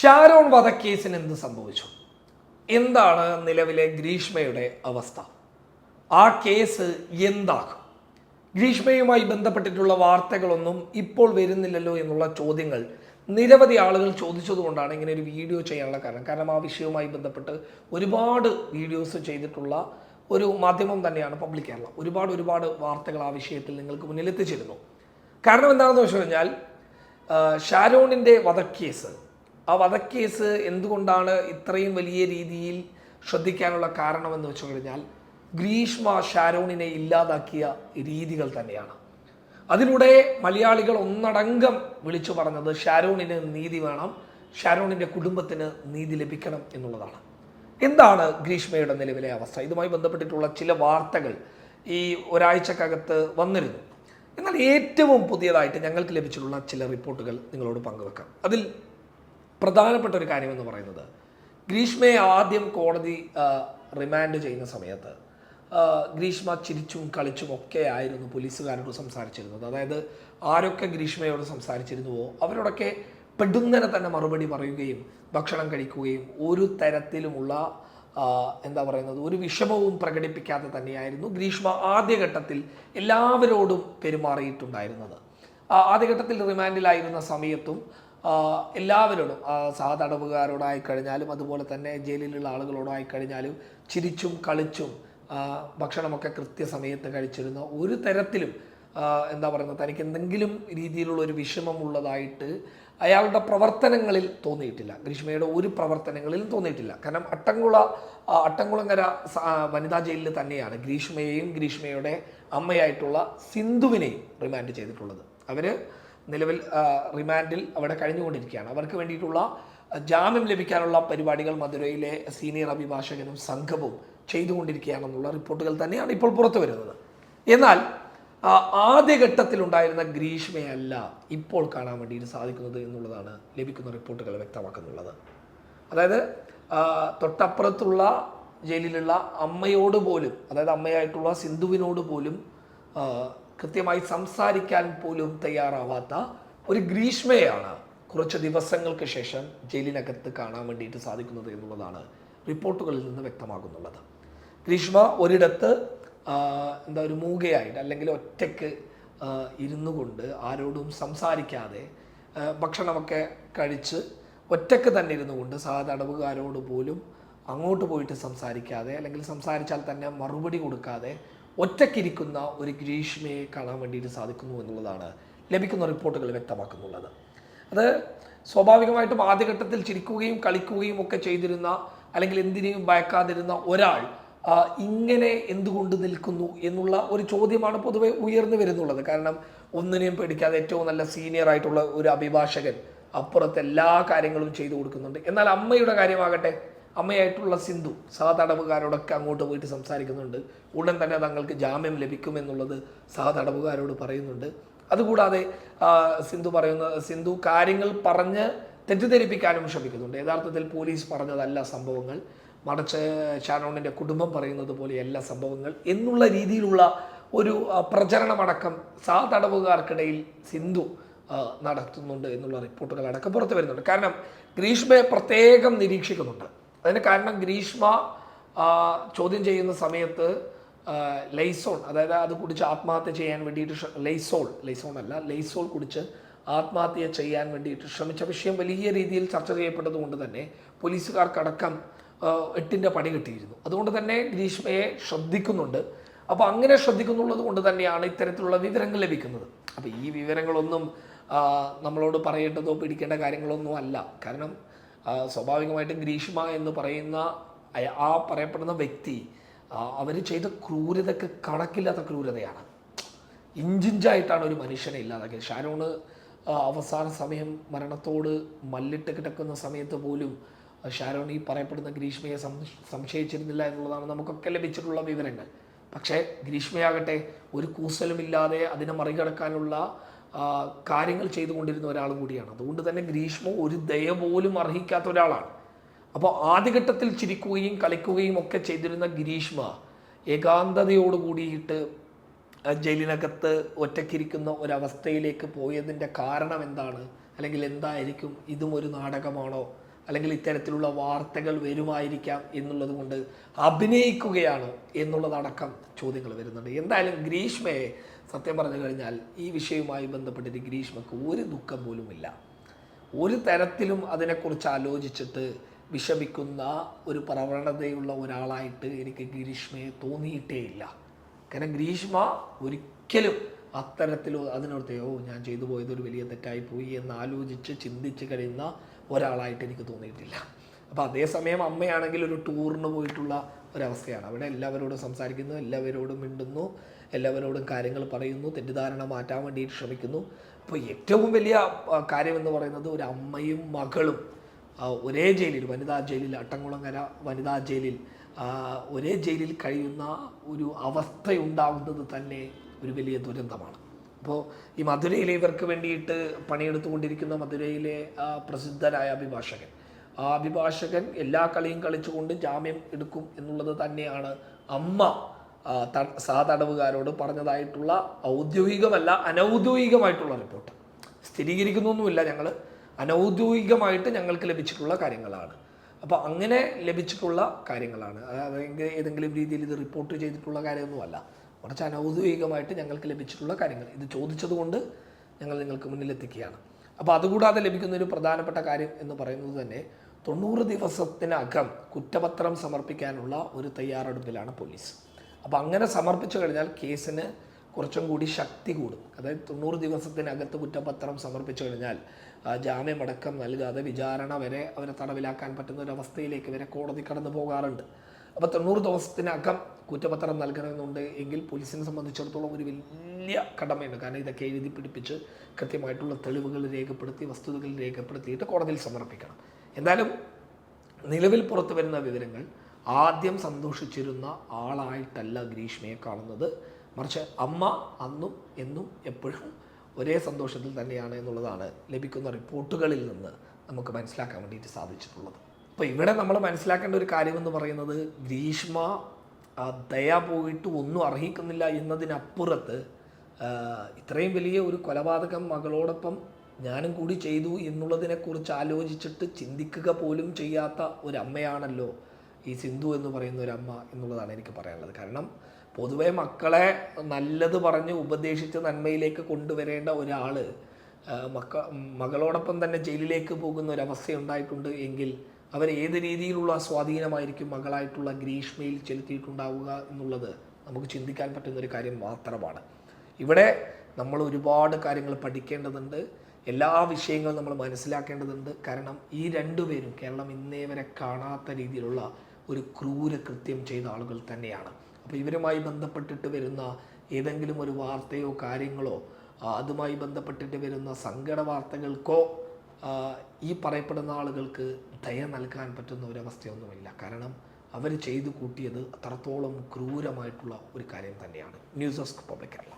ഷാരോൺ വധക്കേസിന് എന്ത് സംഭവിച്ചു? എന്താണ് നിലവിലെ ഗ്രീഷ്മയുടെ അവസ്ഥ? ആ കേസ് എന്താകും? ഗ്രീഷ്മയുമായി ബന്ധപ്പെട്ടിട്ടുള്ള വാർത്തകളൊന്നും ഇപ്പോൾ വരുന്നില്ലല്ലോ എന്നുള്ള ചോദ്യങ്ങൾ നിരവധി ആളുകൾ ചോദിച്ചതുകൊണ്ടാണ് ഇങ്ങനെ ഒരു വീഡിയോ ചെയ്യാനുള്ള കാരണം. കാരണം ആ വിഷയവുമായി ബന്ധപ്പെട്ട് ഒരുപാട് വീഡിയോസ് ചെയ്തിട്ടുള്ള ഒരു മാധ്യമം തന്നെയാണ് പബ്ലിക് കേരള. ഒരുപാട് ഒരുപാട് വാർത്തകൾ ആ വിഷയത്തിൽ നിങ്ങൾക്ക് മുന്നിലെത്തിച്ചിരുന്നു. കാരണം എന്താണെന്ന് വെച്ച് കഴിഞ്ഞാൽ ഷാരോണിന്റെ വധക്കേസ് ആ വധക്കേസ് എന്തുകൊണ്ടാണ് ഇത്രയും വലിയ രീതിയിൽ ശ്രദ്ധിക്കാനുള്ള കാരണമെന്ന് വെച്ചു കഴിഞ്ഞാൽ ഗ്രീഷ്മ ഷാരോണിനെ ഇല്ലാതാക്കിയ രീതികൾ തന്നെയാണ്. അതിലൂടെ മലയാളികൾ ഒന്നടങ്കം വിളിച്ചു പറഞ്ഞത് ഷാരോണിന് നീതി വേണം ഷാരോണിന്റെ കുടുംബത്തിന് നീതി ലഭിക്കണം എന്നുള്ളതാണ്. എന്താണ് ഗ്രീഷ്മയുടെ നിലവിലെ അവസ്ഥ? ഇതുമായി ബന്ധപ്പെട്ടിട്ടുള്ള ചില വാർത്തകൾ ഈ ഒരാഴ്ചക്കകത്ത് വന്നിരുന്നു. എന്നാൽ ഏറ്റവും പുതിയതായിട്ട് ഞങ്ങൾക്ക് ലഭിച്ചിട്ടുള്ള ചില റിപ്പോർട്ടുകൾ നിങ്ങളോട് പങ്കുവെക്കാം. അതിൽ പ്രധാനപ്പെട്ട ഒരു കാര്യമെന്ന് പറയുന്നത് ഗ്രീഷ്മയെ ആദ്യം കോടതി റിമാൻഡ് ചെയ്യുന്ന സമയത്ത് ഗ്രീഷ്മ ചിരിച്ചും കളിച്ചും ഒക്കെ ആയിരുന്നു പോലീസുകാരോട് സംസാരിച്ചിരുന്നത്. അതായത് ആരൊക്കെ ഗ്രീഷ്മയോട് സംസാരിച്ചിരുന്നുവോ അവരോടൊക്കെ പെടുന്നനെ തന്നെ മറുപടി പറയുകയും ഭക്ഷണം കഴിക്കുകയും ഒരു തരത്തിലുമുള്ള എന്താ പറയുന്നത് ഒരു വിഷമവും പ്രകടിപ്പിക്കാതെ തന്നെയായിരുന്നു ഗ്രീഷ്മ ആദ്യഘട്ടത്തിൽ എല്ലാവരോടും പെരുമാറിയിട്ടുണ്ടായിരുന്നത്. ആദ്യഘട്ടത്തിൽ റിമാൻഡിലായിരുന്ന സമയത്തും എല്ലാവരോടും ആ, സഹതടവുകാരോടായി കഴിഞ്ഞാലും അതുപോലെ തന്നെ ജയിലിലുള്ള ആളുകളോടായി കഴിഞ്ഞാലും ചിരിച്ചും കളിച്ചും ഭക്ഷണമൊക്കെ കൃത്യസമയത്ത് കഴിച്ചിരുന്ന ഒരു തരത്തിലും എന്താ പറയുന്നത് തനിക്ക് എന്തെങ്കിലും രീതിയിലുള്ള ഒരു വിഷമമുള്ളതായിട്ട് അയാളുടെ പ്രവർത്തനങ്ങളിൽ തോന്നിയിട്ടില്ല. ഗ്രീഷ്മയുടെ ഒരു പ്രവർത്തനങ്ങളിലും തോന്നിയിട്ടില്ല. കാരണം അട്ടങ്കുള ആ, വനിതാ ജയിലിൽ തന്നെയാണ് ഗ്രീഷ്മയെയും ഗ്രീഷ്മയുടെ അമ്മയായിട്ടുള്ള സിന്ധുവിനെയും റിമാൻഡ് ചെയ്തിട്ടുള്ളത്. അവർ നിലവിൽ റിമാൻഡിൽ അവിടെ കഴിഞ്ഞുകൊണ്ടിരിക്കുകയാണ്. അവർക്ക് വേണ്ടിയിട്ടുള്ള ജാമ്യം ലഭിക്കാനുള്ള പരിപാടികൾ മധുരയിലെ സീനിയർ അഭിഭാഷകനും സംഘവും ചെയ്തുകൊണ്ടിരിക്കുകയാണെന്നുള്ള റിപ്പോർട്ടുകൾ തന്നെയാണ് ഇപ്പോൾ പുറത്തു വരുന്നത്. എന്നാൽ ആദ്യഘട്ടത്തിലുണ്ടായിരുന്ന ഗ്രീഷ്മയല്ല ഇപ്പോൾ കാണാൻ വേണ്ടിയിട്ട് സാധിക്കുന്നത് എന്നുള്ളതാണ് ലഭിക്കുന്ന റിപ്പോർട്ടുകൾ വ്യക്തമാക്കുന്നുള്ളത്. അതായത് തൊട്ടപ്പുറത്തുള്ള ജയിലിലുള്ള അമ്മയോട് പോലും അതായത് അമ്മയായിട്ടുള്ള സിന്ധുവിനോട് പോലും കൃത്യമായി സംസാരിക്കാൻ പോലും തയ്യാറാവാത്ത ഒരു ഗ്രീഷ്മയാണ് കുറച്ച് ദിവസങ്ങൾക്ക് ശേഷം ജയിലിനകത്ത് കാണാൻ വേണ്ടിയിട്ട് സാധിക്കുന്നത് എന്നുള്ളതാണ് റിപ്പോർട്ടുകളിൽ നിന്ന് വ്യക്തമാകുന്നുള്ളത്. ഗ്രീഷ്മ ഒരിടത്ത് എന്താ ഒരു മൂകയായിട്ട് അല്ലെങ്കിൽ ഒറ്റയ്ക്ക് ഇരുന്നു കൊണ്ട് ആരോടും സംസാരിക്കാതെ ഭക്ഷണമൊക്കെ കഴിച്ച് ഒറ്റയ്ക്ക് തന്നെ ഇരുന്നു കൊണ്ട് സഹതടവുകാരോട് പോലും അങ്ങോട്ട് പോയിട്ട് സംസാരിക്കാതെ അല്ലെങ്കിൽ സംസാരിച്ചാൽ തന്നെ മറുപടി കൊടുക്കാതെ ഒറ്റയ്ക്കിരിക്കുന്ന ഒരു ഗ്രീഷ്മയെ കാണാൻ വേണ്ടിയിട്ട് സാധിക്കുന്നു എന്നുള്ളതാണ് ലഭിക്കുന്ന റിപ്പോർട്ടുകൾ വ്യക്തമാക്കുന്നുള്ളത്. അത് സ്വാഭാവികമായിട്ടും ആദ്യഘട്ടത്തിൽ ചിരിക്കുകയും കളിക്കുകയും ഒക്കെ ചെയ്തിരുന്ന അല്ലെങ്കിൽ എന്തിനേയും ഭയക്കാതിരുന്ന ഒരാൾ ഇങ്ങനെ എന്തുകൊണ്ട് നിൽക്കുന്നു എന്നുള്ള ഒരു ചോദ്യമാണ് പൊതുവെ ഉയർന്നു വരുന്നുള്ളത്. കാരണം ഒന്നിനെയും പേടിക്കാതെ ഏറ്റവും നല്ല സീനിയർ ആയിട്ടുള്ള ഒരു അഭിഭാഷകൻ അപ്പുറത്തെ എല്ലാ കാര്യങ്ങളും ചെയ്തു കൊടുക്കുന്നുണ്ട്. എന്നാൽ അമ്മയുടെ കാര്യമാകട്ടെ അമ്മയായിട്ടുള്ള സിന്ധു സഹതടവുകാരോടൊക്കെ അങ്ങോട്ട് പോയിട്ട് സംസാരിക്കുന്നുണ്ട്. ഉടൻ തന്നെ തങ്ങൾക്ക് ജാമ്യം ലഭിക്കുമെന്നുള്ളത് സഹതടവുകാരോട് പറയുന്നുണ്ട്. അതുകൂടാതെ സിന്ധു പറയുന്ന സിന്ധു കാര്യങ്ങൾ പറഞ്ഞ് തെറ്റിദ്ധരിപ്പിക്കാനും ശ്രമിക്കുന്നുണ്ട്. യഥാർത്ഥത്തിൽ പോലീസ് പറഞ്ഞതല്ല സംഭവങ്ങൾ. മറിച്ച് ഷാനോണിന്റെ കുടുംബം പറയുന്നത് പോലെയല്ല സംഭവങ്ങൾ എന്നുള്ള രീതിയിലുള്ള ഒരു പ്രചരണമടക്കം സാതടവുകാർക്കിടയിൽ സിന്ധു നടത്തുന്നുണ്ട് എന്നുള്ള റിപ്പോർട്ടുകൾ അടക്കം പുറത്തു വരുന്നുണ്ട്. കാരണം ഗ്രീഷ്മയെ പ്രത്യേകം നിരീക്ഷിക്കുന്നുണ്ട്. അതിന് കാരണം ഗ്രീഷ്മ ചോദ്യം ചെയ്യുന്ന സമയത്ത് ലൈസോൾ അതായത് അത് കുടിച്ച് ആത്മഹത്യ ചെയ്യാൻ വേണ്ടിയിട്ട് ലൈസോൾ ലൈസോൾ അല്ല ലൈസോൾ കുടിച്ച് ആത്മഹത്യ ചെയ്യാൻ വേണ്ടിയിട്ട് ശ്രമിച്ച വിഷയം വലിയ രീതിയിൽ ചർച്ച ചെയ്യപ്പെട്ടത് കൊണ്ട് തന്നെ പോലീസുകാർക്കടക്കം എട്ടിന്റെ പണി കിട്ടിയിരുന്നു. അതുകൊണ്ട് തന്നെ ഗ്രീഷ്മയെ ശ്രദ്ധിക്കുന്നുണ്ട്. അപ്പോൾ അങ്ങനെ ശ്രദ്ധിക്കുന്നുള്ളത് കൊണ്ട് തന്നെയാണ് ഇത്തരത്തിലുള്ള വിവരങ്ങൾ ലഭിക്കുന്നത്. അപ്പോൾ ഈ വിവരങ്ങളൊന്നും നമ്മളോട് പറയേണ്ടതോ പിടിക്കേണ്ട കാര്യങ്ങളൊന്നും അല്ല. കാരണം സ്വാഭാവികമായിട്ടും ഗ്രീഷ്മ എന്ന് പറയുന്ന ആ പറയപ്പെടുന്ന വ്യക്തി അവർ ചെയ്ത ക്രൂരതയ്ക്ക് കണക്കില്ലാത്ത ക്രൂരതയാണ്. ഇഞ്ചിഞ്ചായിട്ടാണ് ഒരു മനുഷ്യനെ ഇല്ലാതാക്കിയത്. ഷാരോണ് അവസാന സമയം മരണത്തോട് മല്ലിട്ട് കിടക്കുന്ന സമയത്ത് പോലും ഷാരോൺ ഈ പറയപ്പെടുന്ന ഗ്രീഷ്മയെ സംശയിച്ചിരുന്നില്ല എന്നുള്ളതാണ് നമുക്കൊക്കെ ലഭിച്ചിട്ടുള്ള വിവരങ്ങൾ. പക്ഷേ ഗ്രീഷ്മയാകട്ടെ ഒരു കൂസലുമില്ലാതെ അതിനെ മറികടക്കാനുള്ള കാര്യങ്ങൾ ചെയ്തുകൊണ്ടിരുന്ന ഒരാൾ കൂടിയാണ്. അതുകൊണ്ട് തന്നെ ഗ്രീഷ്മ ഒരു ദയ പോലും അർഹിക്കാത്ത ഒരാളാണ്. അപ്പോൾ ആദ്യഘട്ടത്തിൽ ചിരിക്കുകയും കളിക്കുകയും ഒക്കെ ചെയ്തിരുന്ന ഗ്രീഷ്മ ഏകാന്തതയോട് കൂടിയിട്ട് ജയിലിനകത്ത് ഒറ്റയ്ക്കിരിക്കുന്ന ഒരവസ്ഥയിലേക്ക് പോയതിന്റെ കാരണം എന്താണ്? അല്ലെങ്കിൽ എന്തായിരിക്കും? ഇതും ഒരു നാടകമാണോ? അല്ലെങ്കിൽ ഇത്തരത്തിലുള്ള വാർത്തകൾ വരുമായിരിക്കാം എന്നുള്ളത് കൊണ്ട് അഭിനയിക്കുകയാണോ എന്നുള്ളതടക്കം ചോദ്യങ്ങൾ വരുന്നുണ്ട്. എന്തായാലും ഗ്രീഷ്മയെ സത്യം പറഞ്ഞു കഴിഞ്ഞാൽ ഈ വിഷയവുമായി ബന്ധപ്പെട്ടിട്ട് ഗ്രീഷ്മക്ക് ഒരു ദുഃഖം പോലുമില്ല. ഒരു തരത്തിലും അതിനെക്കുറിച്ച് ആലോചിച്ചിട്ട് വിഷമിക്കുന്ന ഒരു പ്രവണതയുള്ള ഒരാളായിട്ട് എനിക്ക് ഗ്രീഷ്മയെ തോന്നിയിട്ടേ ഇല്ല. കാരണം ഗ്രീഷ്മ ഒരിക്കലും അത്തരത്തിലോ അതിനോർത്ത് ഞാൻ ചെയ്തു പോയത് ഒരു വലിയ തെറ്റായി പോയി എന്ന് ആലോചിച്ച് ചിന്തിച്ച് കഴിയുന്ന ഒരാളായിട്ട് എനിക്ക് തോന്നിയിട്ടില്ല. അപ്പോൾ അതേസമയം അമ്മയാണെങ്കിൽ ഒരു ടൂറിന് പോയിട്ടുള്ള ഒരവസ്ഥയാണ്. അവിടെ എല്ലാവരോടും സംസാരിക്കുന്നു എല്ലാവരോടും മിണ്ടുന്നു എല്ലാവരോടും കാര്യങ്ങൾ പറയുന്നു തെറ്റിദ്ധാരണ മാറ്റാൻ വേണ്ടിയിട്ട് ശ്രമിക്കുന്നു. അപ്പോൾ ഏറ്റവും വലിയ കാര്യം എന്ന് പറയുന്നത് ഒരു അമ്മയും മകളും ഒരേ ജയിലിൽ വനിതാ ജയിലിൽ അട്ടംകുളങ്ങര വനിതാ ജയിലിൽ ഒരേ ജയിലിൽ കഴിയുന്ന ഒരു അവസ്ഥയുണ്ടാകുന്നത് തന്നെ ഒരു വലിയ ദുരന്തമാണ്. അപ്പോൾ ഈ മധുരയിലെ ഇവർക്ക് വേണ്ടിയിട്ട് പണിയെടുത്തുകൊണ്ടിരിക്കുന്ന മധുരയിലെ പ്രസിദ്ധരായ അഭിഭാഷകൻ ആ അഭിഭാഷകൻ എല്ലാ കളിയും കളിച്ചുകൊണ്ട് ജാമ്യം എടുക്കും എന്നുള്ളത് തന്നെയാണ് അമ്മ സഹതടവുകാരോട് പറഞ്ഞതായിട്ടുള്ള ഔദ്യോഗികമല്ല അനൗദ്യോഗികമായിട്ടുള്ള റിപ്പോർട്ട്. സ്ഥിരീകരിക്കുന്നൊന്നുമില്ല ഞങ്ങൾ അനൗദ്യോഗികമായിട്ട് ഞങ്ങൾക്ക് ലഭിച്ചിട്ടുള്ള കാര്യങ്ങളാണ്. അപ്പോൾ അങ്ങനെ ലഭിച്ചിട്ടുള്ള കാര്യങ്ങളാണ്. അതായത് ഏതെങ്കിലും രീതിയിൽ ഇത് റിപ്പോർട്ട് ചെയ്തിട്ടുള്ള കാര്യമൊന്നുമല്ല. കുറച്ച് അനൗദ്യോഗികമായിട്ട് ഞങ്ങൾക്ക് ലഭിച്ചിട്ടുള്ള കാര്യങ്ങൾ. ഇത് ചോദിച്ചതുകൊണ്ട് ഞങ്ങൾ നിങ്ങൾക്ക് മുന്നിലെത്തിക്കുകയാണ്. അപ്പോൾ അതുകൂടാതെ ലഭിക്കുന്ന ഒരു പ്രധാനപ്പെട്ട കാര്യം എന്ന് പറയുന്നത് തന്നെ തൊണ്ണൂറ് ദിവസത്തിനകം കുറ്റപത്രം സമർപ്പിക്കാനുള്ള ഒരു തയ്യാറെടുപ്പിലാണ് പോലീസ്. അപ്പോൾ അങ്ങനെ സമർപ്പിച്ചു കഴിഞ്ഞാൽ കേസിന് കുറച്ചും കൂടി ശക്തി കൂടും. അതായത് തൊണ്ണൂറ് ദിവസത്തിനകത്ത് കുറ്റപത്രം സമർപ്പിച്ചു കഴിഞ്ഞാൽ ജാമ്യമടക്കം നൽകാതെ വിചാരണ വരെ അവരെ തടവിലാക്കാൻ പറ്റുന്ന ഒരു അവസ്ഥയിലേക്ക് വരെ കോടതി കടന്നു പോകാറുണ്ട്. അപ്പോൾ തൊണ്ണൂറ് ദിവസത്തിനകം കുറ്റപത്രം നൽകണമെന്നുണ്ട് എങ്കിൽ പോലീസിനെ സംബന്ധിച്ചിടത്തോളം ഒരു വലിയ കടമയുണ്ട് കാരണം ഇതൊക്കെ എഴുതി പിടിപ്പിച്ച് കൃത്യമായിട്ടുള്ള തെളിവുകൾ രേഖപ്പെടുത്തി വസ്തുതകൾ രേഖപ്പെടുത്തിയിട്ട് കോടതിയിൽ സമർപ്പിക്കണം. എന്തായാലും നിലവിൽ പുറത്തു വരുന്ന വിവരങ്ങൾ ആദ്യം സന്തോഷിച്ചിരുന്ന ആളായിട്ടല്ല ഗ്രീഷ്മയെ കാണുന്നത്. മറിച്ച് അമ്മ അന്നും എന്നും എപ്പോഴും ഒരേ സന്തോഷത്തിൽ തന്നെയാണ് എന്നുള്ളതാണ് ലഭിക്കുന്ന റിപ്പോർട്ടുകളിൽ നിന്ന് നമുക്ക് മനസ്സിലാക്കാൻ വേണ്ടിയിട്ട് സാധിച്ചിട്ടുള്ളത്. അപ്പോൾ ഇവിടെ നമ്മൾ മനസ്സിലാക്കേണ്ട ഒരു കാര്യമെന്ന് പറയുന്നത് ഗ്രീഷ്മ ദയ പോയിട്ട് ഒന്നും അർഹിക്കുന്നില്ല എന്നതിനപ്പുറത്ത് ഇത്രയും വലിയ ഒരു കൊലപാതകം മകളോടൊപ്പം ഞാനും കൂടി ചെയ്തു എന്നുള്ളതിനെക്കുറിച്ച് ആലോചിച്ചിട്ട് ചിന്തിക്കുക പോലും ചെയ്യാത്ത ഒരമ്മയാണല്ലോ ഈ സിന്ധു എന്ന് പറയുന്ന ഒരു അമ്മ എന്നുള്ളതാണ് എനിക്ക് പറയാനുള്ളത്. കാരണം പൊതുവെ മക്കളെ നല്ലത് പറഞ്ഞ് ഉപദേശിച്ച് നന്മയിലേക്ക് കൊണ്ടുവരേണ്ട ഒരാൾ മക്ക മകളോടൊപ്പം തന്നെ ജയിലിലേക്ക് പോകുന്ന ഒരവസ്ഥ ഉണ്ടായിട്ടുണ്ട് എങ്കിൽ അവർ ഏത് രീതിയിലുള്ള സ്വാധീനമായിരിക്കും മകളായിട്ടുള്ള ഗ്രീഷ്മയിൽ ചെലുത്തിയിട്ടുണ്ടാവുക എന്നുള്ളത് നമുക്ക് ചിന്തിക്കാൻ പറ്റുന്ന ഒരു കാര്യം മാത്രമാണ്. ഇവിടെ നമ്മൾ ഒരുപാട് കാര്യങ്ങൾ പഠിക്കേണ്ടതുണ്ട്. എല്ലാ വിഷയങ്ങളും നമ്മൾ മനസ്സിലാക്കേണ്ടതുണ്ട്. കാരണം ഈ രണ്ടുപേരും കേരളം ഇന്നേ വരെ കാണാത്ത രീതിയിലുള്ള ഒരു ക്രൂര കൃത്യം ചെയ്ത ആളുകൾ തന്നെയാണ്. അപ്പോൾ ഇവരുമായി ബന്ധപ്പെട്ടിട്ട് വരുന്ന ഏതെങ്കിലും ഒരു വാർത്തയോ കാര്യങ്ങളോ അതുമായി ബന്ധപ്പെട്ടിട്ട് വരുന്ന സങ്കട വാർത്തകൾക്കോ ഈ പറയപ്പെടുന്ന ആളുകൾക്ക് ദയ നൽകാൻ പറ്റുന്ന ഒരവസ്ഥയൊന്നുമില്ല. കാരണം അവർ ചെയ്തു കൂട്ടിയത് അത്രത്തോളം ക്രൂരമായിട്ടുള്ള ഒരു കാര്യം തന്നെയാണ്. News desk public Kerala.